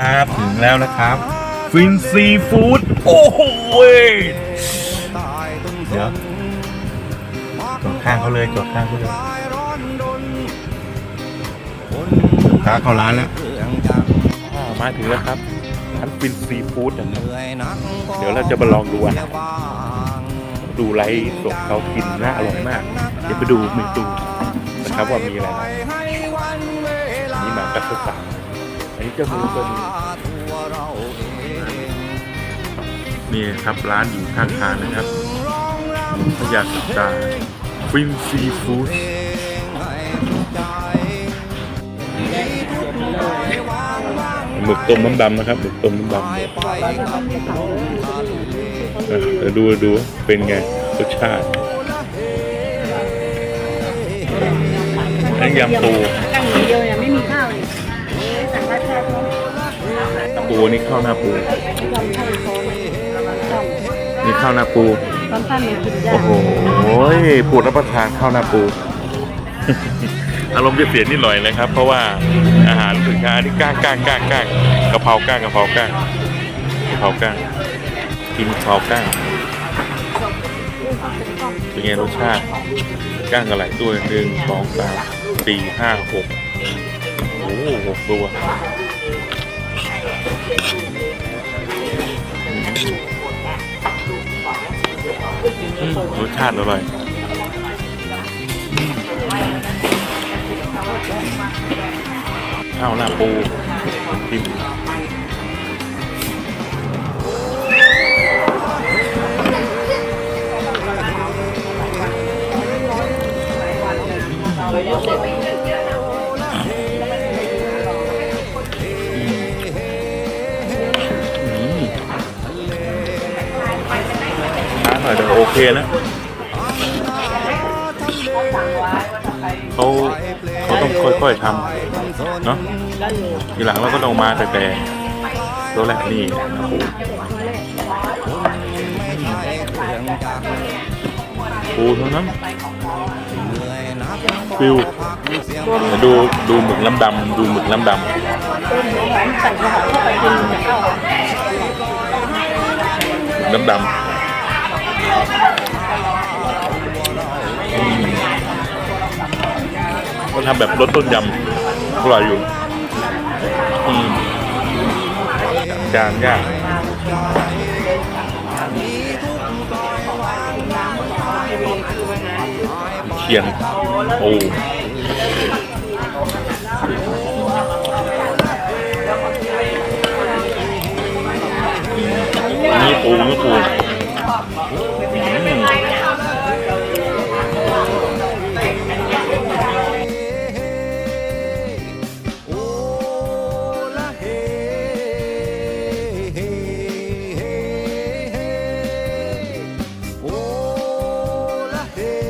ครับถึงแล้วนะครับ ฟินซีฟู้ดโอ้โหเดี๋ยวจอดข้างเขาเลยจอดข้างเขาเลยค้าเข้าร้านแล้วมาถึงแล้วครับร้านฟินซีฟู้ดนะครับเดี๋ยวเราจะมาลองดูอาหารดูไลฟ์สดเขากินน่าอร่อยมาก เดี๋ยวไปดูเมนูนะครับว่ามีอะไรนนี้มากับสาวๆ อันนี้เจ้ามือตัวนี้นี่ครับร้านอยู่ข้างทางนะครับพยาสุตาฟินซีฟู้ดหมึกต้มน้ำดำนะครับหมึกต้มน้ำดำเดี๋ยวดูดูเป็นไงรสชาติอันนยำปูตั้งอย่งเดียวเนี่ยไม่มีข้าวเลย ปูนี่ข้าวหน้าปูยำข้าวซอสต้มนี่ข้าวหน้าปูตอนตั้งเนี่ยกินยากโอ้โหปูรับประทานข้าวหน้าปูอารมณ์จะเปลี่ยนนิดหน่อยนะครับ เพราะว่าอาหารสินค้าที่ก้างก้างก้างก้างกะเพราก้างกะเพราก้างกะเพราก้างกินกะเพราก้างเป็นไงรสชาติก้างอะไรตัวหนึ่งสองสามสี่ห้าหกโอ้โหหกตัวอืม รสชาติอร่อยข้าวหน้าปูจิ้ม เคนะเขาเขาต้องค่อยๆทำเนาะทีหลังเราก็ต้องมาแต่แต่ตัวแรกนี่โอ้โหปูเท่านั้นฟิวดูดูหมึกน้ำดำดูหมึกน้ำดำน้ำดำ ก็ทำแบบรสต้นยำอร่อยอยู่จานยากเขียนโอ้นี่ปูนี่ปู Hey.